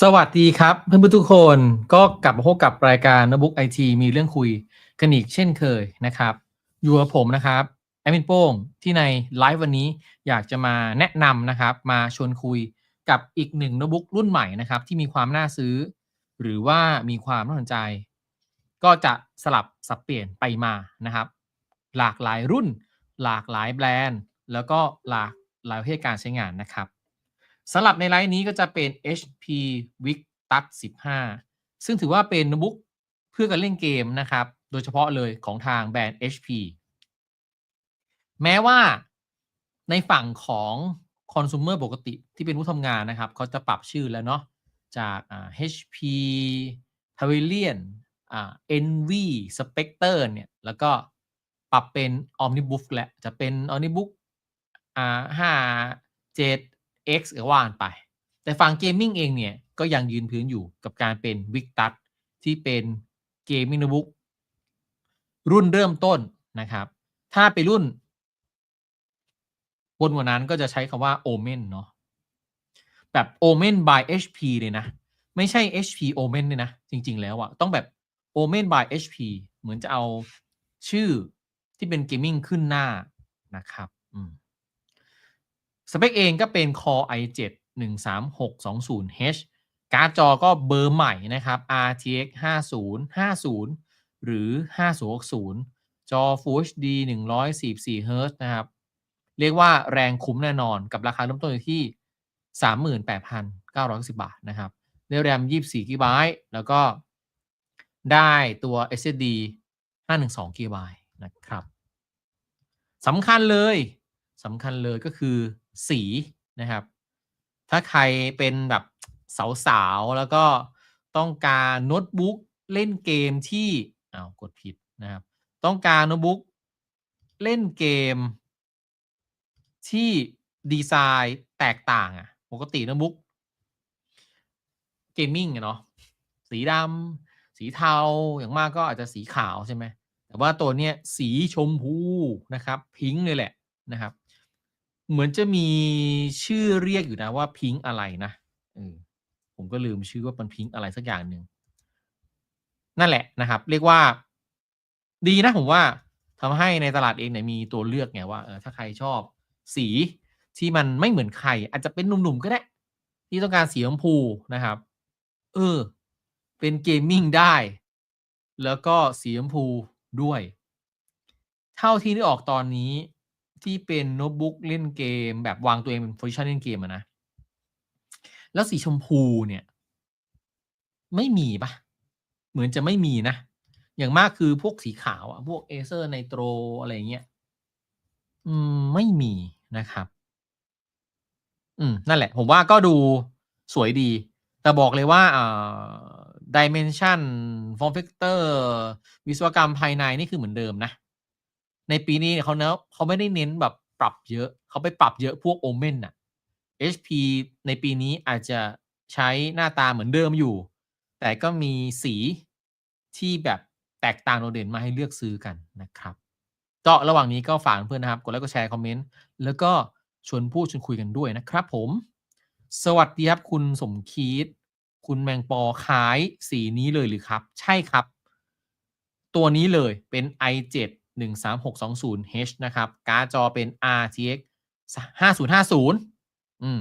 สวัสดีครับเพื่อนๆทุกคนก็กลับมาพบกับรายการนบุกไอทีมีเรื่องคุยกันอีกเช่นเคยนะครับอยู่กับผมนะครับแอมินโป้งที่ในไลฟ์วันนี้อยากจะมาแนะนำนะครับมาชวนคุยกับอีกหนึ่งโน้ตบุ๊กรุ่นใหม่นะครับที่มีความน่าซื้อ หรือว่ามีความน่าสนใจ ก็จะสลับสับเปลี่ยนไปมานะครับ หลากหลายรุ่น หลากหลายแบรนด์ แล้วก็หลากหลายประเภทการใช้งานนะครับ สำหรับในไลน์นี้ก็จะเป็น HP Victus 15 ซึ่งถือว่าเป็นโน้ตบุ๊กเพื่อการเล่นเกมนะครับ โดยเฉพาะเลยของทางแบรนด์ HP แม้ว่าในฝั่งของคอน sumer ปกติที่เป็นผู้ทำงานนะครับเขาจะปรับชื่อแล้วเนาะจาก HP Pavilion NV Spectre เนี่ย แล้วก็ปรับเป็น Omnibook และ จะเป็น Omnibook อ่า5 7 X ก็ว่านไป แต่ฝั่งเกมมิ่งเองเนี่ยก็ยังยืนพื้นอยู่กับการเป็น v i c t u s ที่เป็นเกมมิ่งโน้ตบุ๊กรุ่นเริ่มต้นนะครับ ถ้าไปรุ่น บนกว่านั้นก็จะใช้คำว่า Omen เนาะแบบ Omen by HP เลยนะ ไม่ใช่ HP Omen เลยนะ จริง ๆ แล้วอะต้องแบบ Omen by HP เหมือนจะเอาชื่อที่เป็นเกมมิ่งขึ้นหน้านะครับ อืม สเปคเองก็เป็น Core i7 13620H การ์ดจอก็เบอร์ใหม่นะครับ RTX 5050 หรือ 5060 จอ Full HD 144 Hz นะครับ เรียกว่าแรงคุ้มแน่นอนกับราคาเริ่มต้นอยู่ที่ 38,990บาทนะครับได้แรม 24 GB แล้วก็ได้ตัว SSD 512 GB นะครับสำคัญเลยสำคัญเลยก็คือ สีนะครับ ถ้าใครเป็นแบบสาวๆ แล้วก็ต้องการโน้ตบุ๊กเล่นเกมที่อ้าวกดผิดนะครับ ต้องการโน้ตบุ๊กเล่นเกม ที่ดีไซน์แตกต่างอะปกติโน้ตบุ๊กเกมมิ่งเนาะสีดำสีเทาอย่างมากก็อาจจะสีขาวใช่ไหมแต่ว่าตัวเนี้ยสีชมพูนะครับ พิงค์เลยแหละนะครับ เหมือนจะมีชื่อเรียกอยู่นะว่าพิงอะไรนะเออผมก็ลืมชื่อว่าเป็นพิงอะไรสักอย่างหนึ่งนั่นแหละนะครับ เรียกว่า ดีนะผมว่าทำให้ในตลาดเองเนี่ยมีตัวเลือกไงว่าเออถ้าใครชอบสีที่มันไม่เหมือนใคร อาจจะเป็นหนุ่มๆก็ได้ ที่ต้องการสีชมพูนะครับ เออ เป็นเกมมิ่งได้ แล้วก็สีชมพูด้วย เท่าที่ได้ออกตอนนี้ ที่เป็นโน้ตบุ๊กเล่นเกม แบบวางตัวเองเป็นโพซิชันเล่นเกมอะนะ แล้วสีชมพูเนี่ย ไม่มีปะเหมือนจะไม่มีนะ อย่างมากคือพวกสีขาวอะพวกเอเซอร์ไนโตรอะไรเงี้ยอืมไม่มีนะครับ อืม นั่นแหละ ผมว่าก็ดูสวยดี แต่บอกเลยว่าเอ่าดิเมนชันฟอร์มเฟกเตอร์วิศวกรรมภายในนี่คือเหมือนเดิมนะ ในปีนี้เขาเนาะเขาไม่ได้เน้นแบบปรับเยอะเขาไปปรับเยอะพวกโอเมนอะ HP ในปีนี้อาจจะใช้หน้าตาเหมือนเดิมอยู่ แต่ก็มีสีที่แบบแตกต่างโดดเด่นมาให้เลือกซื้อกันนะครับก็ระหว่างนี้ก็ฝากเพื่อนนะครับ กดไลค์กดแชร์คอมเมนต์แล้วก็ชวนพูดชวนคุยกันด้วยนะครับผม สวัสดีครับคุณสมคิด คุณแมงปอขายสีนี้เลยหรือครับ ใช่ครับ ตัวนี้เลยเป็น i7 13620H นะครับ การ์ดจอเป็น RTX 5050อืม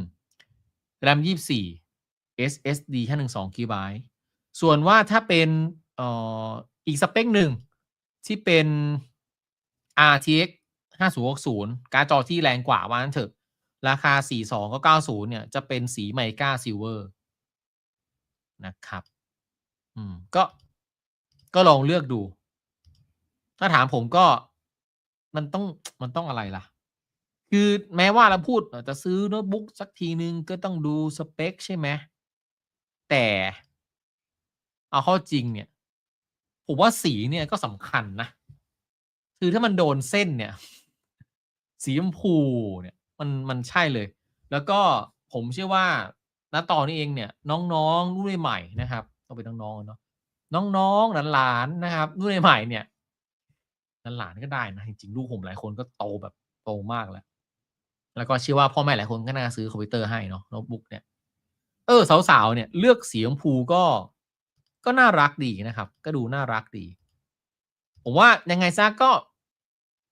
RAM 24 SSD แค่12 GB ส่วนว่าถ้าเป็นอออีกสเปคหนึ่งที่เป็น RTX 5060 การ์ดจอที่แรงกว่าว่านั้นเถอะ ราคา 42 ก็ 90 เนี่ย จะเป็นสีไมก้าซิลเวอร์นะครับ อืม ก็ ก็ลองเลือกดู ถ้าถามผมก็มันต้องมันต้องอะไรล่ะ คือแม้ว่าเราพูดจะซื้อโน้ตบุ๊กสักทีนึงก็ต้องดูสเปคใช่ไหมแต่เอาเข้าจริงเนี่ย ผมว่าสีเนี่ยก็สำคัญนะ คือถ้ามันโดนเส้นเนี่ย สีชมพูเนี่ยมันมันใช่เลย แล้วก็ผมเชื่อว่าณตอนนี้เองเนี่ย น้องๆรุ่นใหม่นะครับต้องเป็นน้องๆเนาะน้องๆหลานๆนะครับรุ่นใหม่เนี่ย หลานก็ได้นะจริงๆลูกผมหลายคนก็โตแบบโตมากแล้วแล้วก็เชื่อว่าพ่อแม่หลายคนก็น่าซื้อคอมพิวเตอร์ให้เนาะโน้ตบุ๊กเนี่ยเออสาวๆเนี่ยเลือกสีชมพูก็ ก็น่ารักดีนะครับ ก็ดูน่ารักดี ผมว่ายังไงซะก็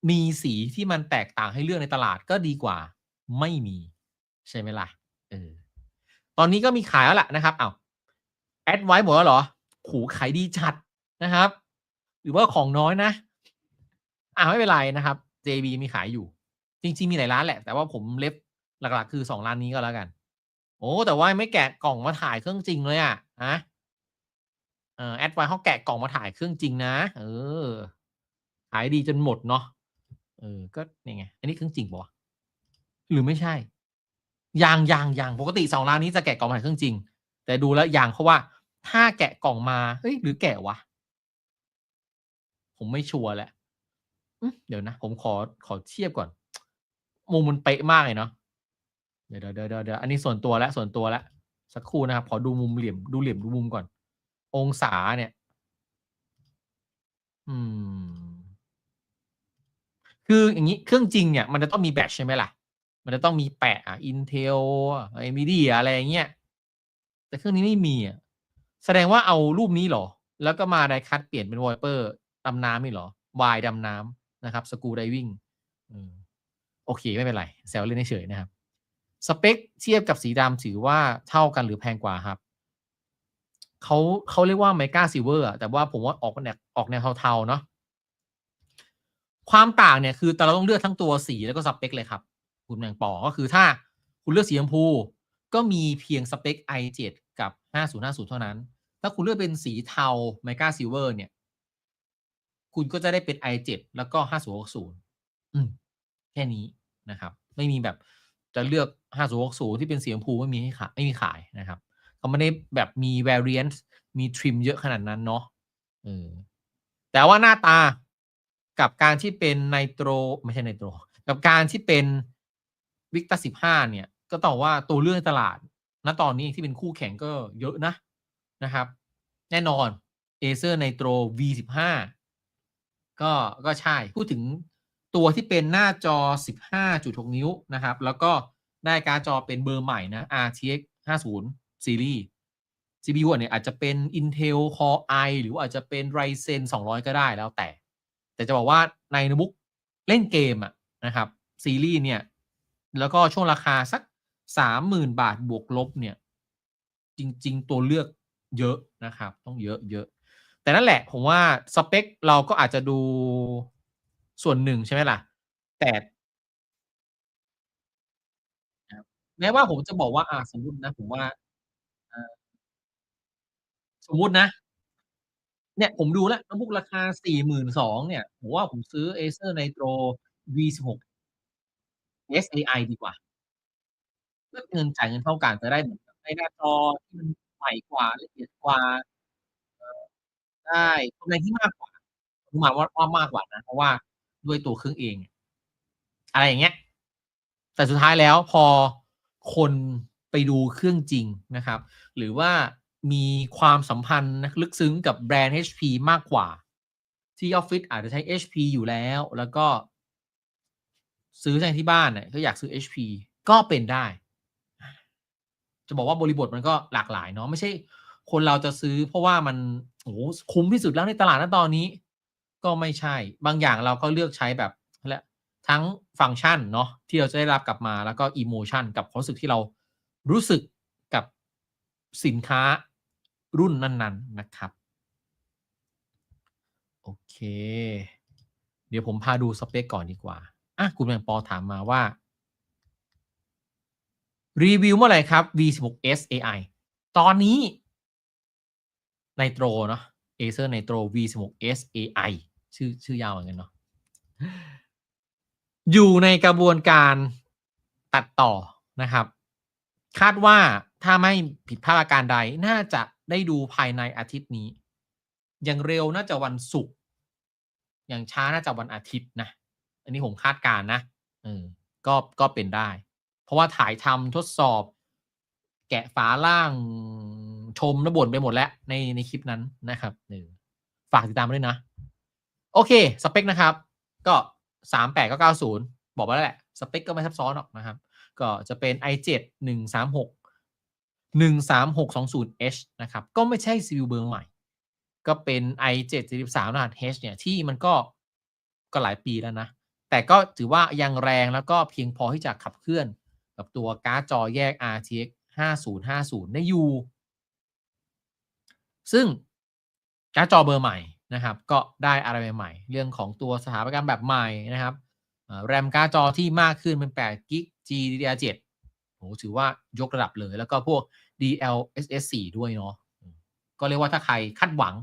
มีสีที่มันแตกต่างให้เลือกในตลาดก็ดีกว่า ไม่มี ใช่ไหมล่ะเออตอนนี้ก็มีขายแล้วล่ะนะครับเอ้าแอดไว้หมดแล้วเหรอโหขายดีจัดนะครับ หรือว่าของน้อยนะ อ่าไม่เป็นไรนะครับ JB มีขายอยู่ จริง ๆ มีหลายร้านแหละ แต่ว่าผมเล็บหลักๆ คือสองร้านนี้ก็แล้วกัน โอ้แต่ว่าไม่แกะกล่องมาถ่ายเครื่องจริงเลยอะนะเออแอดไว้เขาแกะกล่องมาถ่ายเครื่องจริงนะ เออ ขายดีจนหมดเนาะเออ ก็นี่ไง อันนี้เครื่องจริงปะหรือไม่ใช่ยางยางยางปกติสองร้านนี้จะแกะกล่องมาถ่ายเครื่องจริง แต่ดูแล้วยางเพราะว่า ถ้าแกะกล่องมาเฮ้ยหรือแกะวะผมไม่ชัวร์แหละ เดี๋ยวนะ ผมขอขอเทียบก่อน มุมมันเป๊ะมากเลยเนาะเดี๋ยวเดี๋ยวเดี๋ยวเดี๋ยวอันนี้ส่วนตัวแล้วส่วนตัวแล้วสักครู่นะครับ ขอดูมุมเหลี่ยมดูเหลี่ยมดูมุมก่อน องศาเนี่ย อืม คืออย่างนี้ เครื่องจริงเนี่ย มันจะต้องมีแบตใช่ไหมล่ะ มันจะต้องมีแปะอะ Intel ไอมีดีอะไรเงี้ยแต่เครื่องนี้ไม่มีอะแสดงว่าเอารูปนี้เหรอ แล้วก็มาไดคัตเปลี่ยนเป็นวอลเปอร์ดำน้ำนี่เหรอวายดำน้ำ นะครับสกูไดวิ่งโอเค ไม่เป็นไร แซวเล่นเฉยนะครับ สเปคเทียบกับสีดำถือว่าเท่ากันหรือแพงกว่าครับเขาเขาเรียกว่าไมก้าซิเวอร์แต่ว่าผมว่าออกแนวออกแนวเทาๆเนาะความต่างเนี่ยคือแต่เราต้องเลือกทั้งตัวสีแล้วก็สเปคเลยครับ คุณแมงปอก็คือถ้าคุณเลือกสีชมพู ก็มีเพียงสเปค i7 กับ 5050 เท่านั้น ถ้าคุณเลือกเป็นสีเทาไมก้าซิเวอร์เนี่ย คุณก็จะได้เป็น i7 แล้วก็ 5060 อืม แค่นี้นะครับ ไม่มีแบบจะเลือก 5060 ที่เป็นสีชมพูไม่มีให้ขายไม่มีขายนะครับเขาไม่ได้แบบมี variant มีทริมเยอะขนาดนั้นเนาะเออแต่ว่าหน้าตากับการที่เป็นไนโตรไม่ใช่ไนโตร กับการที่เป็นวิกตา15เนี่ย ก็ต้องว่าตัวเลือกในตลาด ณตอนนี้ที่เป็นคู่แข่งก็เยอะนะนะครับ แน่นอน Acer Nitro V15 ก็ก็ใช่ พูดถึงตัวที่เป็นหน้าจอ 15.6 นิ้วนะครับ แล้วก็ได้การ์ดจอเป็นเบอร์ใหม่นะ RTX 50 Series CPU เนี่ยอาจจะเป็น Intel Core i หรืออาจจะเป็น Ryzen 200 ก็ได้แล้วแต่ แต่จะบอกว่าในโน้ตบุ๊กเล่นเกมอะนะครับ ซีรีส์เนี่ย แล้วก็ช่วงราคาสัก 30,000 บาทบวกลบเนี่ย จริง ๆ ตัวเลือกเยอะนะครับ ต้องเยอะเยอะ แต่นั่นแหละ ผมว่าสเปคเราก็อาจจะดูส่วนหนึ่งใช่ไหมล่ะ แต่ ครับ แม้ว่าผมจะบอกว่า อ่า สมมุตินะ ผมว่าอ่าสมมุตินะ เนี่ยผมดูแล้ว โน้ตบุ๊กราคา 42,000 เนี่ย ผมว่าผมซื้อ Acer Nitro V16 SAI ดีกว่าเลือเงิน จ่ายเงินเท่ากัน จะได้เหมือนกับได้หน้าจอที่มันใหม่กว่า ละเอียดกว่า อใช่กำไรที่มากกว่าผมหมายว่าว่ามากกว่านะเพราะว่าด้วยตัวเครื่องเอง อะไรอย่างเงี้ย แต่สุดท้ายแล้วพอคนไปดูเครื่องจริงนะครับ หรือว่ามีความสัมพันธ์ลึกซึ้งกับแบรนด์ HP มากกว่า ที่ออฟฟิศอาจจะใช้ HP อยู่แล้ว แล้วก็ซื้อใช้ที่บ้านน่ะก็อยากซื้อ HP ก็เป็นได้ จะบอกว่าบริบทมันก็หลากหลายเนาะไม่ใช่ คนเราจะซื้อเพราะว่ามัน โอ้คุ้มที่สุดแล้วในตลาดณตอนนี้ ก็ไม่ใช่ บางอย่างเราก็เลือกใช้แบบเขาเรียกทั้งฟังก์ชันเนาะที่เราจะได้รับกลับมาแล้วก็อิโมชันกับความรู้สึกที่เรารู้สึกกับสินค้ารุ่นนั้นๆนะครับ โอเค เดี๋ยวผมพาดูสเปกก่อนดีกว่าอะคุณแมงปอถามมาว่า รีวิวเมื่อไหร่ครับ V16s AI ตอนนี้ Nitro เนาะ Acer Nitro V16s AI ชื่อชื่อยาวเหมือนกันเนาะอยู่ในกระบวนการตัดต่อนะครับ คาดว่าถ้าไม่ผิดพลาดประการใดน่าจะได้ดูภายในอาทิตย์นี้ อย่างเร็วน่าจะวันศุกร์อย่างช้าน่าจะวันอาทิตย์นะ อันนี้ผมคาดการณ์นะเออก็ก็เป็นได้ เพราะว่าถ่ายทำทดสอบ แกะฝาล่าง ชมแล้วบ่นไปหมดแล้วในในคลิปนั้นนะครับเออฝากติดตามมาด้วยนะ โอเค สเปกนะครับ ก็38ก็90บอกไปแล้วแหละ สเปกก็ไม่ซับซ้อนหรอกนะครับ ก็จะเป็น i7 136 13620H นะครับ ก็ไม่ใช่ CPU เบอร์ใหม่ ก็เป็น i7 73รหัส H เนี่ย ที่มันก็ก็หลายปีแล้วนะ แต่ก็ถือว่ายังแรงแล้วก็เพียงพอที่จะขับเคลื่อน กับตัวการ์ดจอแยก RTX 5050 ได้อยู่ ซึ่งการ์ดจอเบอร์ใหม่นะครับ ก็ได้อะไรใหม่ๆเรื่องของตัวสถาปัตยกรรมแบบใหม่นะครับแรมการ์ดจอที่มากขึ้นเป็น8กิก GDDR7 โหถือว่ายกระดับเลย แล้วก็พวก DLSS 4 ด้วยเนาะก็เรียกว่าถ้าใครคาดหวัง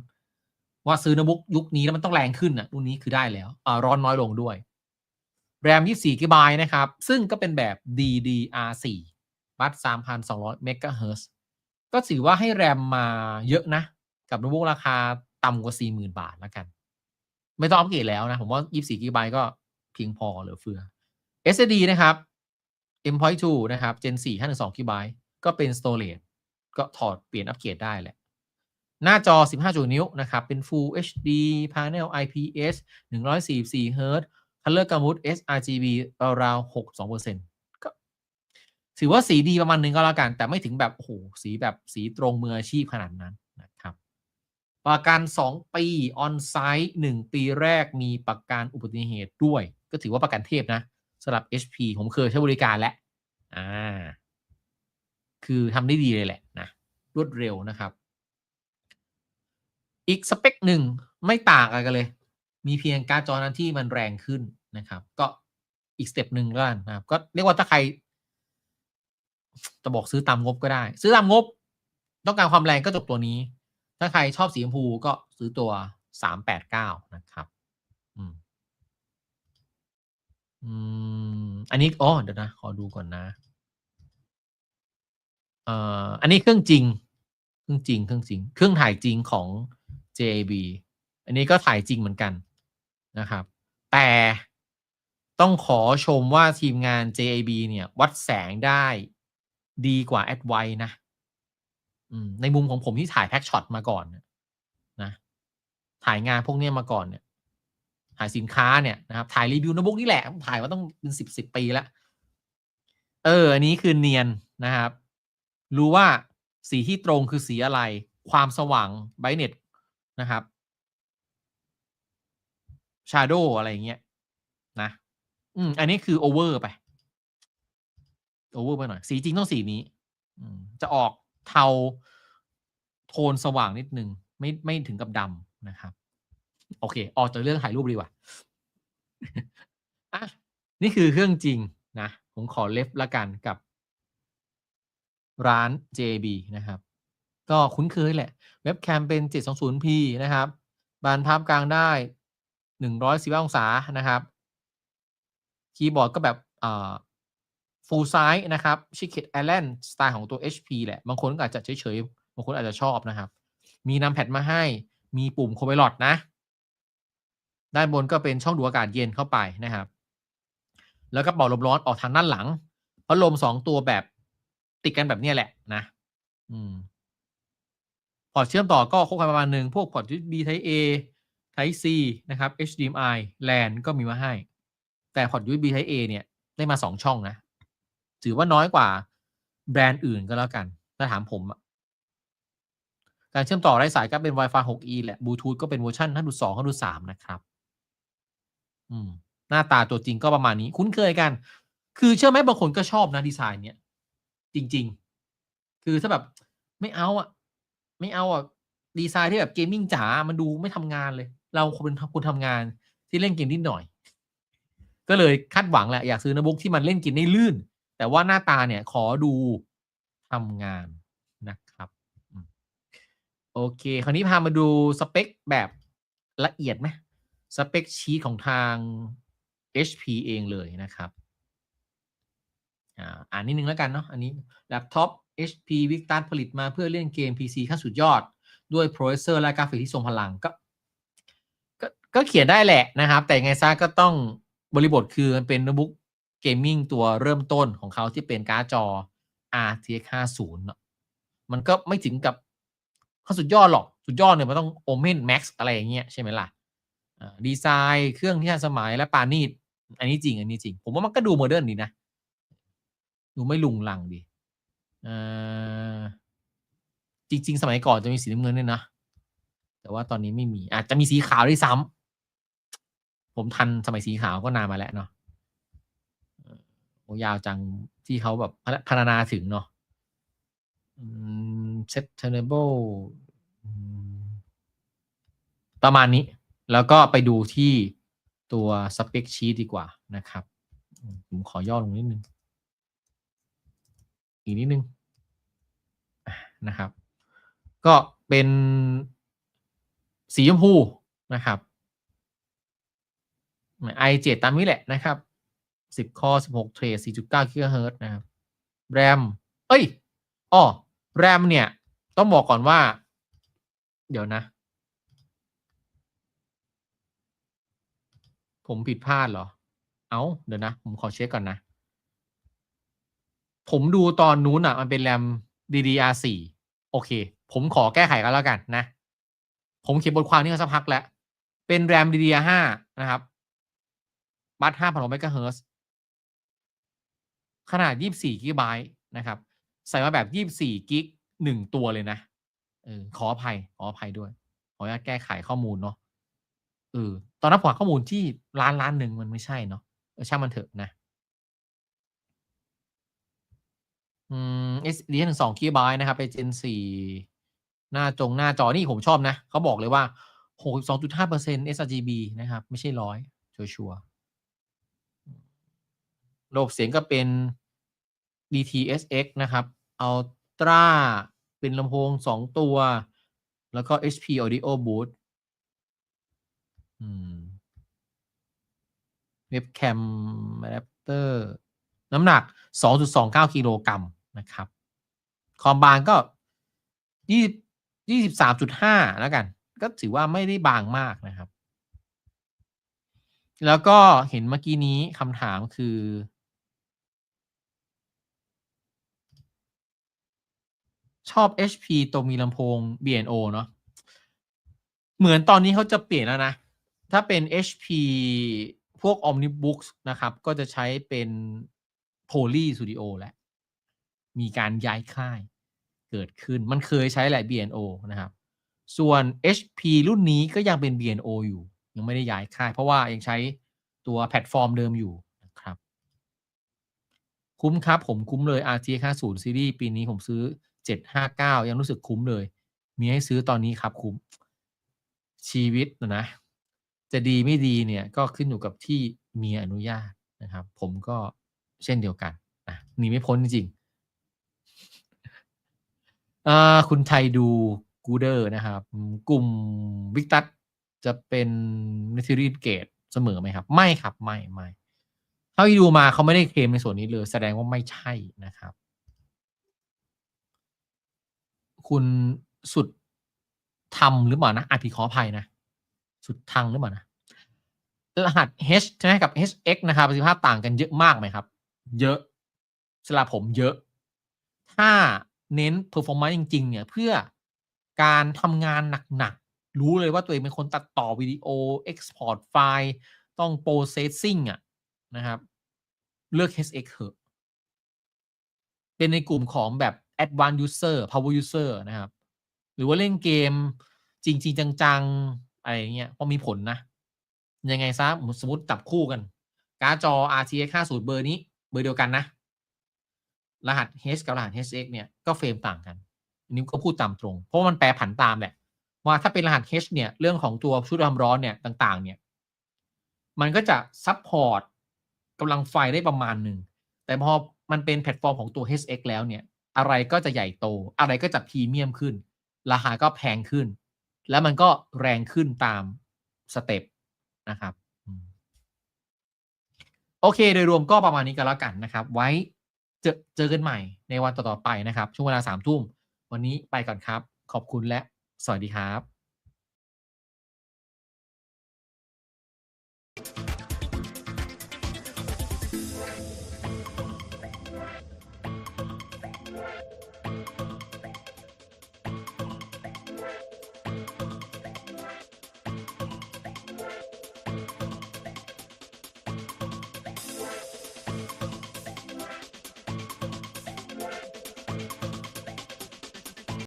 ว่าซื้อโน้ตบุ๊กยุคนี้แล้วมันต้องแรงขึ้นอะรุ่นนี้คือได้แล้วอ่าร้อนน้อยลงด้วยแรม24 g b นะครับ ซึ่งก็เป็นแบบ DDR4 บัต3,200 MHz ก็ถือว่าให้แรมมาเยอะนะ กับโน้ตบุ๊กราคาต่ำกว่า 40,000 บาทแล้วกัน ไม่ต้องอัปเกรดแล้วนะ ผมว่า 24 g b ก็เพียงพอเหลือเฟือ SSD นะครับ M.2 นะครับ Gen 4 512 g b ก็เป็น storage ก็ถอดเปลี่ยนอัปเกรดได้แหละ หน้าจอ 15จุดนิ้วนะครับ เป็น Full HD Panel IPS 144 Hz Color Gamut sRGB ราวๆ62%ก็ ถือว่าสีดีประมาณนึงก็แล้วกัน แต่ไม่ถึงแบบโอ้โหสีแบบสีตรงมืออาชีพขนาดนั้นนะครับ ประกัน 2 ปีออนไซต์1ปีแรกมีประกันอุบัติเหตุด้วย ก็ถือว่าประกันเทพนะสำหรับ HP ผมเคยใช้บริการแล้วอ่าคือทำได้ดีเลยแหละนะรวดเร็วนะครับ อีกสเปคหนึ่งไม่ต่างกันเลย มีเพียงการ์ดจอนั้นที่มันแรงขึ้นนะครับ ก็อีกสเต็ปหนึ่งก็นะครับ ก็เรียกว่าถ้าใคร จะบอกซื้อตามงบก็ได้ ซื้อตามงบ ต้องการความแรงก็จบตัวนี้ ถ้าใครชอบสีชมพูก็ซื้อตัวสามแปดเก้านะครับ อืมอืมอันนี้อ๋อเดี๋ยวนะ ขอดูก่อนนะเอ่ออันนี้เครื่องจริง เครื่องจริง เครื่องจริง เครื่องถ่ายจริงของ JAB อันนี้ก็ถ่ายจริงเหมือนกันนะครับ แต่ต้องขอชมว่าทีมงาน JAB เนี่ย วัดแสงได้ ดีกว่า a d v i นะในมุมของผมที่ถ่ายแพ็กช็อตมาก่อนนะถ่ายงานพวกนี้มาก่อนเนี่ยถ่ายสินค้าเนี่ยนะครับถ่ายรีวิวโน้ตบุ๊กนี่แหละถ่ายมาต้องเป็นสิบสิบปีแล้ว เออ อันนี้คือเนียนนะครับ รู้ว่าสีที่ตรงคือสีอะไร ความสว่างไบเน็ตนะครับชาโดอะไรเงี้ยนะ อืม อันนี้คือโอเวอร์ไป โอเวอร์ไปหน่อย สีจริงต้องสีนี้จะออกเทาโทนสว่างนิดนึง ไม่ไม่ถึงกับดำนะครับ โอเค ออกจากเรื่องถ่ายรูปดีกว่าอะนี่คือเครื่องจริงนะ ผมขอเล็บละกันกับ ร้าน JB นะครับ ก็คุ้นเคยแหละ เว็บแคมเป็น 720p นะครับ บานพับกลางได้ 110องศานะครับ คีย์บอร์ดก็แบบ อ่า full size นะครับ Chicket Island สไตล์ของตัว HP แหละ บางคนก็อาจจะเฉยๆ บางคนอาจจะชอบนะครับ มีนำแพดมาให้ มีปุ่ม Copilot นะ ด้านบนก็เป็นช่องดูอากาศเย็นเข้าไปนะครับ แล้วก็เป่าลมร้อนออกทางด้านหลัง พัดลมสองตัวแบบติดกันแบบนี้แหละนะ อืม พอร์ตเชื่อมต่อก็ครบคันประมาณหนึ่ง พวกพอร์ต USB Type A Type C นะครับ HDMI LAN ก็มีมาให้ แต่พอร์ต USB Type A เนี่ยได้มาสองช่องนะ ถือว่าน้อยกว่าแบรนด์อื่นก็แล้วกัน ถ้าถามผมการเชื่อมต่อไร้สายก็เป็น Wi-Fi 6E แหละบลูทูธก็เป็นเวอร์ชัน5.2 5.3 นะครับ อืม หน้าตาตัวจริงก็ประมาณนี้ คุ้นเคยกัน คือเชื่อไหมบางคนก็ชอบนะดีไซน์เนี้ย จริง ๆ คือถ้าแบบไม่เอาอะ ไม่เอาอะ ดีไซน์ที่แบบเกมมิ่งจ๋ามันดูไม่ทำงานเลย เราคนเป็นคนทำงานที่เล่นเกมนิดหน่อย ก็เลยคาดหวังแหละอยากซื้อโน้ตบุ๊กที่มันเล่นเกมได้ลื่น แต่ว่าหน้าตาเนี่ยขอดูทำงานนะครับโอเค คราวนี้พามาดูสเปคแบบละเอียดไหมสเปคชีตของทาง HP เองเลยนะครับอ่านนิดนึงแล้วกันเนาะอันนี้แล็ปท็อป HP Victus ผลิตมาเพื่อเล่นเกม PC ขั้นสุดยอด ด้วยโปรเซสเซอร์และกราฟิกที่ทรงพลังก็ก็ ก็เขียนได้แหละนะครับ แต่ไงซะก็ต้องบริบทคือมันเป็นโน้ตบุ๊ก เกมมิ่งตัวเริ่มต้นของเขาที่เป็นการ์ดจอ RTX 50เนาะมันก็ไม่ถึงกับขั้นสุดยอดหรอก สุดยอดเนี่ยมันต้อง Omen Max อะไรอย่างเงี้ยใช่ไหมล่ะดีไซน์เครื่องที่ทันสมัยและปานีตอันนี้จริง อันนี้จริง ผมว่ามันก็ดูโมเดิร์นดีนะ ดูไม่ลุงลังดีอ่อจริง ๆ สมัยก่อนจะมีสีน้ำเงินด้วยนะ แต่ว่าตอนนี้ไม่มี อาจจะมีสีขาวด้วยซ้ำผมทันสมัยสีขาวก็นานมาแล้วเนาะ ยาวจังที่เขาแบบพรรณนาถึงเนาะ sustainable ประมาณนี้ แล้วก็ไปดูที่ตัวสเป c ชี t ดีกว่านะครับ ผมขอย่อลงนิดนึง อีกนิดนึงนะครับ ก็เป็นสีชมพูนะครับ i7 ตามนี้แหละนะครับ 10คอ16เทรด4.9กิกะเฮิร์ตนะครับแรมเอ้ยอ้อแรมเนี่ย ต้องบอกก่อนว่า เดี๋ยวนะ ผมผิดพลาดเหรอ เอา้าเดี๋ยวนะ ผมขอเช็คก่อนนะ ผมดูตอนนู้นอะ มันเป็นแรม DDR4 โอเค ผมขอแก้ไขกันแล้วกันนะ ผมเขียนบทความนี้มาสักพักแล้ว เป็นแรม DDR5 นะครับ บัต5,600เมกะเฮิรตซ์ ขนาด 24กิกะไบต์นะครับ ใส่มาแบบ 24กิกหนึ่งตัวเลยนะเออขออภัยขออภัยด้วย ขออนุญาตแก้ไขข้อมูลเนาะเออตอนนั้นผมหาข้อมูลที่ล้านล้านหนึ่งมันไม่ใช่เนาะเออช่างมันเถอะนะอืม SD หนึ่งสองกิกะไบต์นะครับไป Gen สี่หน้าจงหน้าจอนี่ผมชอบนะ เขาบอกเลยว่าหกสองจุดห้าเปอร์เซ็นต์ sRGB นะครับ ไม่ใช่ร้อยชัวร์ ระบบเสียงก็เป็น DTS:X นะครับ Ultra เป็นลำโพงสองตัว แล้วก็ HP Audio Boost เว็บแคมอะแดปเตอร์ น้ำหนัก 2.29 กิโลกรัมนะครับ คอมบางก็ 20 23.5 แล้วกัน ก็ถือว่าไม่ได้บางมากนะครับ แล้วก็เห็นเมื่อกี้นี้คำถามคือ ชอบ HP ตัวมีลำโพง BNO เนาะเหมือนตอนนี้เขาจะเปลี่ยนแล้วนะ ถ้าเป็น HP พวก Omnibooks นะครับ ก็จะใช้เป็น Poly Studio แหละมีการย้ายค่ายเกิดขึ้น มันเคยใช้แหละ BNO นะครับ ส่วน HP รุ่นนี้ก็ยังเป็น BNO อยู่ ยังไม่ได้ย้ายค่าย เพราะว่ายังใช้ตัวแพลตฟอร์มเดิมอยู่นะครับ คุ้มครับ ผมคุ้มเลย RTX 50ซีรีส์ปีนี้ผมซื้อ 759 ยังรู้สึกคุ้มเลย มีให้ซื้อตอนนี้ครับคุ้ม ชีวิตนะนะ จะดีไม่ดีเนี่ยก็ขึ้นอยู่กับที่เมียอนุญาตนะครับ ผมก็เช่นเดียวกันนะหนีไม่พ้นจริงๆอ่าคุณไทยดูกูเดอร์นะครับ กลุ่มวิกตัสจะเป็นนิทิรีเกตเสมอไหมครับ ไม่ครับ ไม่ไม่เท่าที่ดูมาเขาไม่ได้เคลมในส่วนนี้เลย แสดงว่าไม่ใช่นะครับ คุณสุดทำหรือเปล่านะอาจผิขออภัยนะ สุดทางหรือเปล่านะ รหัส H ใช่ไหมกับ HX นะครับประสิทธิภาพต่างกันเยอะมากไหมครับ เยอะสำหรับผมเยอะ ถ้าเน้น performance จริง ๆ เนี่ย เพื่อการทำงานหนัก ๆ รู้เลยว่าตัวเองเป็นคนตัดต่อวิดีโอ export ไฟล์ต้อง processing อะนะครับ เลือก HX เถอะเป็นในกลุ่มของแบบ advanced user power user นะครับ หรือว่าเล่นเกมจริง ๆ จัง ๆ อะไรอเงี้ยเพราะมีผลนะ ยังไงซะสมมติจับคู่กัน การ์ดจอ RTX 50 เบอร์นี้ เบอร์เดียวกันนะ รหัส H กับรหัส HX เนี่ย ก็เฟรมต่างกันอันนี้ก็พูดตามตรง เพราะมันแปรผันตามแหละ ว่าถ้าเป็นรหัส H เนี่ย เรื่องของตัวชุดความร้อนเนี่ยต่าง ๆ เนี่ย มันก็จะซัพพอร์ตกำลังไฟได้ประมาณหนึ่งแต่พอมันเป็นแพลตฟอร์มของตัว HX แล้วเนี่ย อะไรก็จะใหญ่โต อะไรก็จะพรีเมียมขึ้น ราคาก็แพงขึ้น แล้วมันก็แรงขึ้นตามสเต็ปนะครับโอเค โดยรวมก็ประมาณนี้ก็แล้วกันนะครับ ไว้เจอเจอกันใหม่ในวันต่อๆไปนะครับ ช่วงเวลาสามทุ่ม วันนี้ไปก่อนครับ ขอบคุณและสวัสดีครับ